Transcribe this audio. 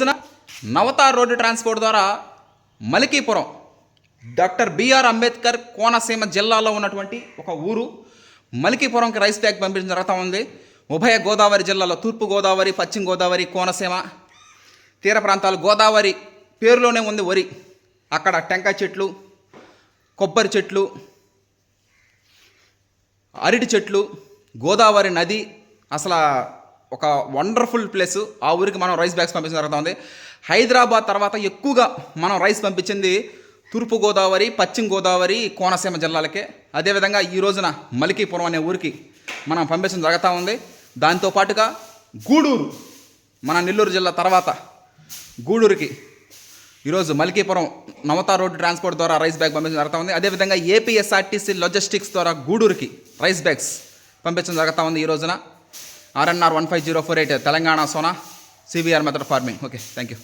రోజున Navata road transport ద్వారా Malikipuram doctor B R Ambedkar Konaseema జిల్లాలో ఉన్నటువంటి ఒక ఊరు. మలికీపురంకి రైస్ బ్యాగ్ పంపించిన జరుగుతూ ఉంది. ఉభయ గోదావరి జిల్లాలో తూర్పు గోదావరి పశ్చిమ గోదావరి కోనసీమ తీర ప్రాంతాలు గోదావరి పేరులోనే ఉంది వరి. అక్కడ టెంకాయ చెట్లు కొబ్బరి చెట్లు అరటి చెట్లు గోదావరి నది అసలు ఒక వండర్ఫుల్ ప్లేస్ ఆ ఊరికి మనం రైస్ బ్యాగ్స్ పంపించడం జరుగుతుంది హైదరాబాద్ తర్వాత ఎక్కువగా మనం రైస్ పంపించింది తూర్పు గోదావరి పశ్చిమ గోదావరి కోనసీమ జిల్లాలకే. అదేవిధంగా ఈ రోజున మలికీపురం అనే ఊరికి మనం పంపించడం జరుగుతూ ఉంది. దాంతో పాటుగా గూడూరు మన నెల్లూరు జిల్లా తర్వాత గూడూరుకి ఈరోజు మలికీపురం నవతా రోడ్డు ట్రాన్స్పోర్ట్ ద్వారా రైస్ బ్యాగ్ పంపించడం జరుగుతూ ఉంది. అదేవిధంగా ఏపీఎస్ఆర్టీసీ లాజిస్టిక్స్ ద్వారా గూడూరుకి రైస్ బ్యాగ్స్ పంపించడం జరుగుతూ ఉంది ఈ రోజున. RNR one five zero four eight Telangana Sona CBR method farming okay thank you